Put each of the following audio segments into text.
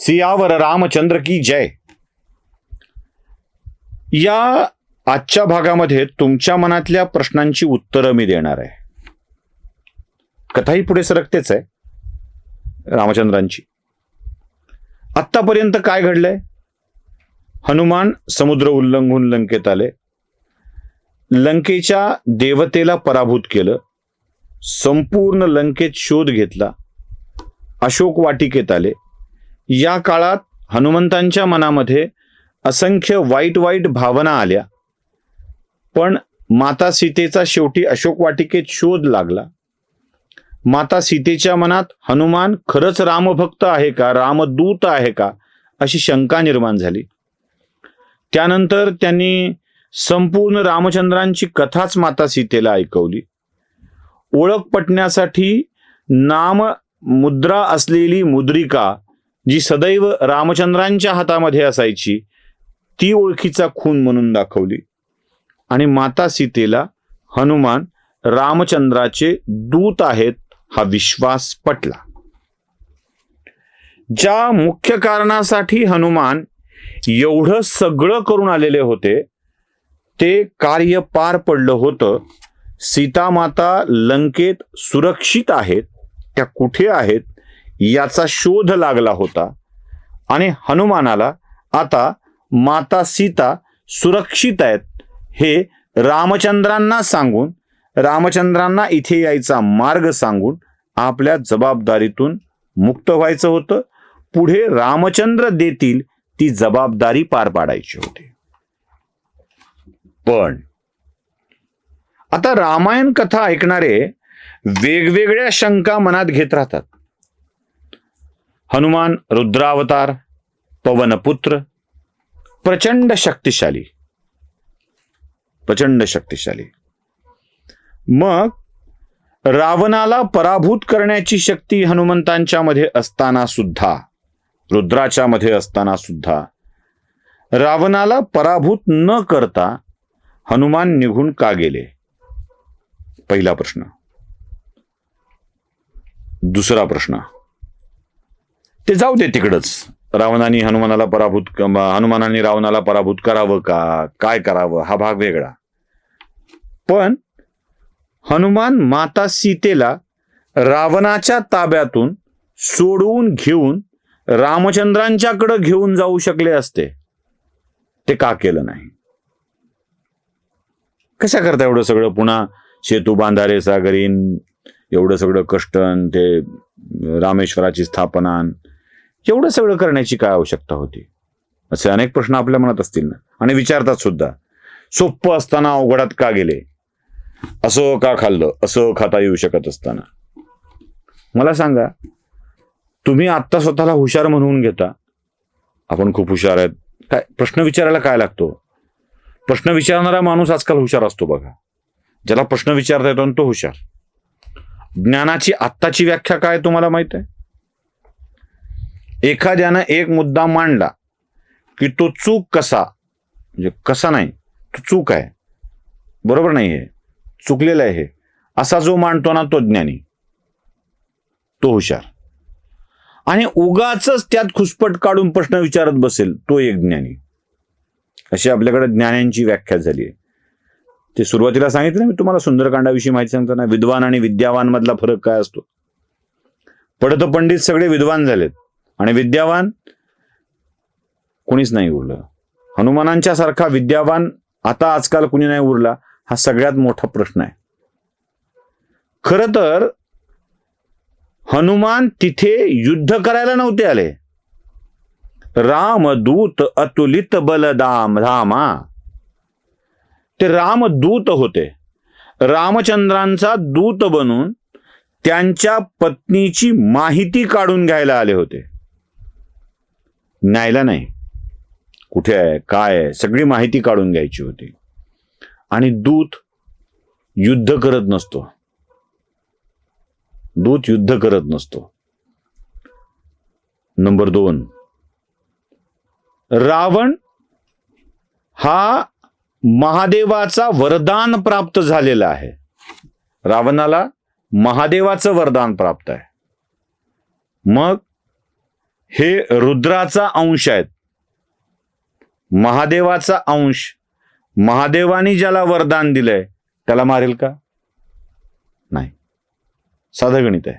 सियावर रामचंद्र की जय. या आजच्या भागामध्ये तुमच्या मनातल्या प्रश्नांची उत्तरं मी देणार आहे. कथाही पुढे सरकतेच आहे रामचंद्रांची. आत्तापर्यंत काय घडलंय? हनुमान समुद्र उल्लंघून लंकेत आले. लंकेच्या देवतेला पराभूत केलं. संपूर्ण लंकेत शोध घेतला. अशोक वाटिकेत आले. या काळात हनुमंतांच्या मनामध्ये असंख्य वाईट वाईट भावना आल्या. पण माता सीतेचा शेवटी अशोक वाटिकेत शोध लागला. माता सीतेच्या मनात हनुमान खरंच रामभक्त आहे का रामदूत आहे का अशी शंका निर्माण झाली. त्यानंतर त्यांनी संपूर्ण रामचंद्रांची कथाच माता सीतेला ऐकवली. ओळख पटण्यासाठी नाम मुद्रा असलेली मुद्रिका जी सदैव रामचंद्रांच्या हातामध्ये असायची ती ओळखीचा खून म्हणून दाखवली. आणि माता सीतेला हनुमान रामचंद्राचे दूत आहेत हा विश्वास पटला. ज्या मुख्य कारणासाठी हनुमान एवढं सगळं करून आलेले होते ते कार्य पार पडलं होतं. सीतामाता लंकेत सुरक्षित आहेत त्या कुठे आहेत? याचा शोध लागला होता. आणि हनुमानाला आता माता सीता सुरक्षित आहेत हे रामचंद्रांना सांगून रामचंद्रांना इथे यायचा मार्ग सांगून आपल्या जबाबदारीतून मुक्त व्हायचं होतं. पुढे रामचंद्र देतील ती जबाबदारी पार पाडायची होती. पण आता रामायण कथा ऐकणारे वेगवेगळ्या शंका मनात घेत राहतात. हनुमान रुद्रावतार पवनपुत्र प्रचंड शक्तिशाली प्रचंड शक्तिशाली. मग रावणाला पराभूत करण्याची शक्ती हनुमंतांच्या मध्ये असताना सुद्धा रुद्राच्या मध्ये असताना सुद्धा रावणाला पराभूत न करता हनुमान निघून का गेले? पहिला प्रश्न. दुसरा प्रश्न. ते जाऊ दे तिकडंच. रावणाने हनुमानाला पराभूत हनुमानाने रावणाला पराभूत करावं का? काय करावं? हा भाग वेगळा. पण हनुमान माता सीतेला रावणाच्या ताब्यातून सोडवून घेऊन रामचंद्रांच्याकडे घेऊन जाऊ शकले असते. ते का केलं नाही? कशा करता एवढं सगळं? पुन्हा सेतू बांधारे सागरीन एवढं सगळं कष्ट ते रामेश्वराची स्थापना एवढं सगळं करण्याची काय आवश्यकता होती? असे अनेक प्रश्न आपल्या मनात असतील ना. आणि विचारतात सुद्धा. सोप्प असताना अवघडात का गेले? असं का खाल्लं? असं खाता येऊ शकत असताना. मला सांगा तुम्ही आत्ता स्वतःला हुशार म्हणून घेता. आपण खूप हुशार आहेत. काय प्रश्न विचारायला काय लागतो? प्रश्न विचारणारा माणूस आजकाल हुशार असतो बघा. ज्याला प्रश्न विचारता येतो तो हुशार. ज्ञानाची आत्ताची व्याख्या काय तुम्हाला माहीत आहे? एखाद्यानं एक मुद्दा मांडला की तो चूक कसा म्हणजे कसा नाही तो चूक आहे. बरोबर नाही आहे चुकलेला आहे हे. असा जो मांडतो ना तो ज्ञानी. तो हुशार. आणि उगाच त्यात खुसपट काढून प्रश्न विचारत बसेल तो एक ज्ञानी. अशी आपल्याकडे ज्ञानांची व्याख्या झाली आहे. ते सुरुवातीला सांगितलं मी तुम्हाला सुंदरकांडाविषयी माहिती सांगताना विद्वान आणि विद्यावान मधला फरक काय असतो? पडत पंडित सगळे विद्वान झालेत. आणि विद्यावान कुणीच नाही उरलं. हनुमानांच्या सारखा विद्यावान आता आजकाल कुणी नाही उरला हा सगळ्यात मोठा प्रश्न आहे. खर तर हनुमान तिथे युद्ध करायला नव्हते आले. रामदूत अतुलित बलदाम धामा. ते रामदूत होते. रामचंद्रांचा दूत बनून त्यांच्या पत्नीची माहिती काढून घ्यायला आले होते. न्यायला नाही. कुठे आहे? काय आहे? सगळी माहिती काढून घ्यायची होती. आणि दूत युद्ध करत नसतो. दूत युद्ध करत नसतो. नंबर दोन. रावण हा महादेवाचा वरदान प्राप्त झालेला आहे. रावणाला महादेवाचं वरदान प्राप्त आहे. मग हे रुद्राचा अंश आहेत. महादेवाचा अंश. महादेवानी ज्याला वरदान दिलंय त्याला मारेल का? नाही. साधं गणित आहे.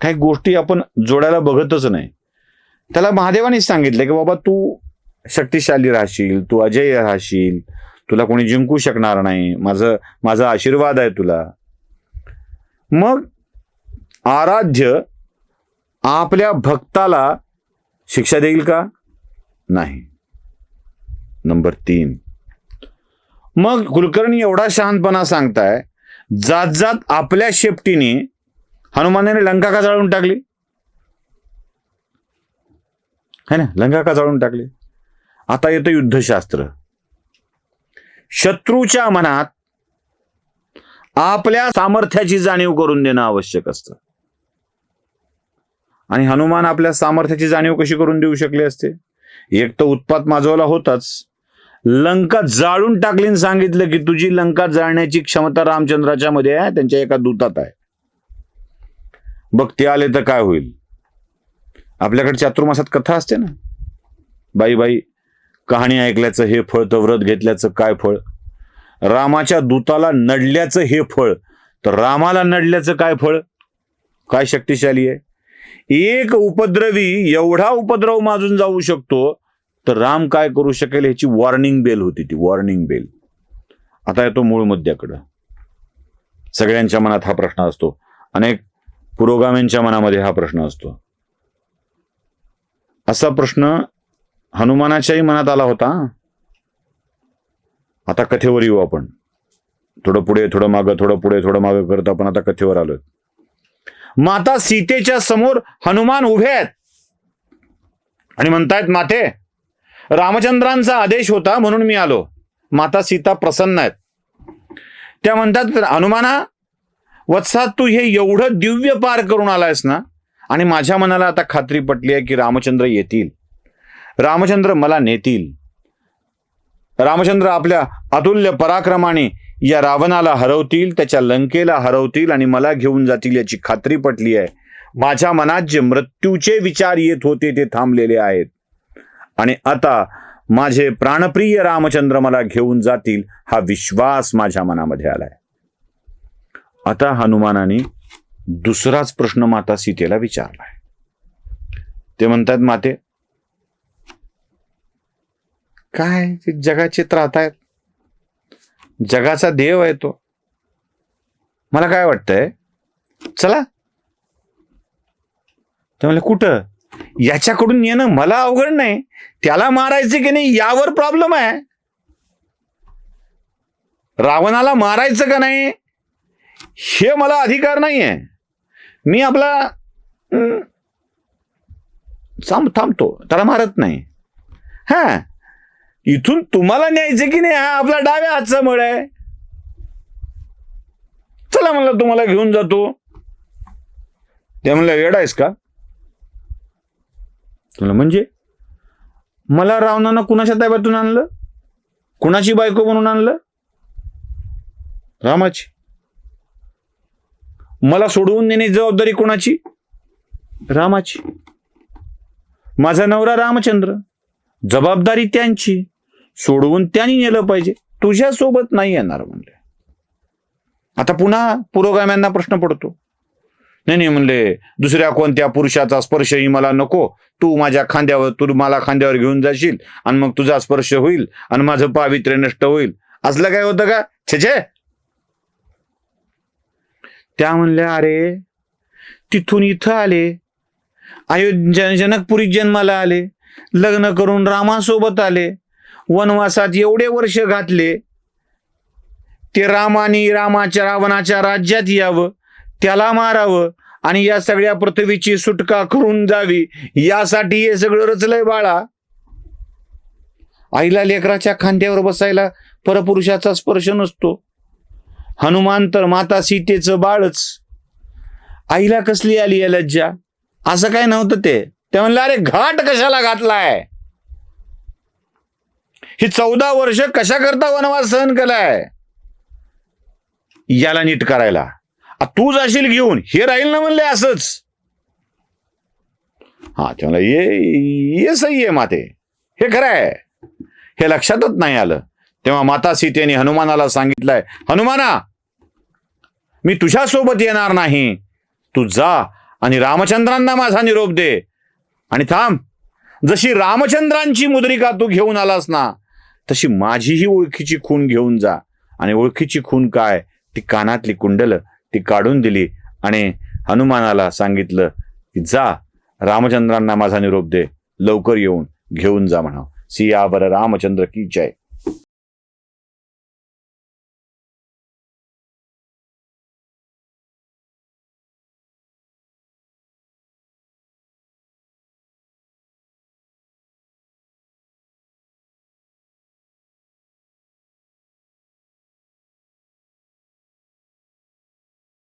काही गोष्टी आपण जोडायला बघतच नाही. त्याला महादेवानीच सांगितलं की बाबा तू शक्तिशाली राहशील तू अजय राहशील तुला कोणी जिंकू शकणार नाही माझं माझा आशीर्वाद आहे तुला. मग आराध्य आपल्या भक्ताला शिक्षा देईल का? नाही. नंबर तीन. मग कुलकर्णी एवढा शहाणपणा सांगताय जात जात आपल्या शेपटीने हनुमानाने लंका का जाळून टाकली? है ना? लंका का जाळून टाकली? आता येतं युद्धशास्त्र. शत्रूच्या मनात आपल्या सामर्थ्याची जाणीव करून देणं आवश्यक असतं. आणि हनुमान आपल्या सामर्थ्याची जाणीव कशी करून देऊ शकले असते? एक तर उत्पात माजवला होताच. लंका जाळून टाकली आणि सांगितलं की तुझी लंका जाळण्याची क्षमता रामचंद्राच्या मध्ये आहे त्यांच्या एका दूतात आहे. बघ ते आले तर काय होईल? आपल्याकडे चातुर्मासात कथा असते ना? बाई बाई कहाणी ऐकल्याचं हे फळ तर व्रत घेतल्याचं काय फळ? रामाच्या दूताला नडल्याचं हे फळ तर रामाला नडल्याचं काय फळ? काय शक्तिशाली आहे? एक उपद्रवी एवढा उपद्रव माजून जाऊ शकतो तर राम काय करू शकेल ह्याची वॉर्निंग बेल होती ती वॉर्निंग बेल आता येतो मूळ मुद्द्याकडं सगळ्यांच्या मनात हा प्रश्न असतो. अनेक पुरोगामींच्या मनामध्ये हा प्रश्न असतो. असा प्रश्न हनुमानाच्याही मनात आला होता. आता कथेवर येऊ आपण. थोडं पुढे थोडं मागं थोडं पुढे थोडं मागं करत आपण आता कथेवर आलोय. माता सीतेच्या समोर हनुमान उभे आहेत. आणि म्हणतायत माते रामचंद्रांचा आदेश होता म्हणून मी आलो. माता सीता प्रसन्न आहेत. त्या म्हणतात हनुमाना वत्सा तू हे एवढं दिव्य पार करून आलायस ना? आणि माझ्या मनाला आता खात्री पटली आहे की रामचंद्र येतील. रामचंद्र मला नेतील. रामचंद्र आपल्या अतुल्य पराक्रमाने या रावणाला हरवतील त्याच्या लंकेला हरवतील आणि मला घेऊन जातील याची खात्री पटली आहे. माझ्या मनात जे मृत्यूचे विचार येत होते ते थांबलेले आहेत. आणि आता माझे प्राणप्रिय रामचंद्र मला घेऊन जातील हा विश्वास माझ्या मनामध्ये आलाय. आता हनुमानाने दुसराच प्रश्न माता सीतेला विचारलाय. ते म्हणतात माते काय ते जगाचे त्रातायत? जगाचा देव आहे तो. मला काय वाटतंय? चला. ते म्हणले कुठं? याच्याकडून येणं मला अवघड नाही. त्याला मारायचं की नाही यावर प्रॉब्लेम आहे. रावणाला मारायचं का नाही? हे मला अधिकार नाही आहे मी आपला थांब थांबतो. त्याला मारत नाही. हा. इथून तुम्हाला न्यायचं की नाही? हा आपला डाव्या हातचा मळ आहे. चला म्हणलं तुम्हाला घेऊन जातो. ते म्हणलं वेडा आहेस का? तुला म्हणजे? मला रावणानं कुणाच्या ताब्यातून आणलं? कुणाची बायको म्हणून आणलं? रामाची. मला सोडवून देण्याची जबाबदारी कोणाची? रामाची. माझा नवरा रामचंद्र. जबाबदारी त्यांची. सोडवून त्यांनी नेलं पाहिजे. तुझ्या सोबत नाही येणार म्हणले. आता पुन्हा पुरोगाम्यांना प्रश्न पडतो. नाही नाही म्हणले दुसऱ्या कोणत्या पुरुषाचा स्पर्शही मला नको. तू माझ्या खांद्यावर तू मला खांद्यावर घेऊन जाशील आणि मग तुझा स्पर्श होईल आणि माझं पावित्र्य नष्ट होईल. असलं काय होतं का? छे छे. त्या म्हणल्या अरे तिथून इथं आले. अयोध्या जनकपुरीत जन्माला आले. लग्न करून रामासोबत आले. वनवासात एवढे वर्ष घातले ते रामाने रामाच्या रावणाच्या राज्यात यावं त्याला मारावं आणि या सगळ्या पृथ्वीची सुटका करून जावी यासाठी हे सगळं रचलंय बाळा. आईला लेकराच्या खांद्यावर बसायला परपुरुषाचा स्पर्श नसतो. हनुमान तर माता सीतेचं बाळच. आईला कसली आली या लज्जा? असं काय नव्हतं ते? ते म्हणलं अरे घाट कशाला घातलाय? ही चौदा वर्ष कशा करता वनवास सहन केलाय? याला नीट करायला. आ, तू जाशील घेऊन. हे राहील ना म्हणले असंच. हा ते म्हणलं ये ये सही आहे माते. हे खरं आहे हे लक्षातच नाही आलं. तेव्हा माता सीतेने हनुमानाला सांगितलंय हनुमाना मी तुझ्यासोबत येणार नाही. तू जा आणि रामचंद्रांना माझा निरोप दे. आणि थांब. जशी रामचंद्रांची मुद्रिका तू घेऊन आलास ना तशी माझीही ओळखीची खून घेऊन जा. आणि ओळखीची खून काय? ती कानातली कुंडलं ती काढून दिली आणि हनुमानाला सांगितलं की जा रामचंद्रांना माझा निरोप दे. लवकर येऊन घेऊन जा म्हणा सियावर रामचंद्र की जय.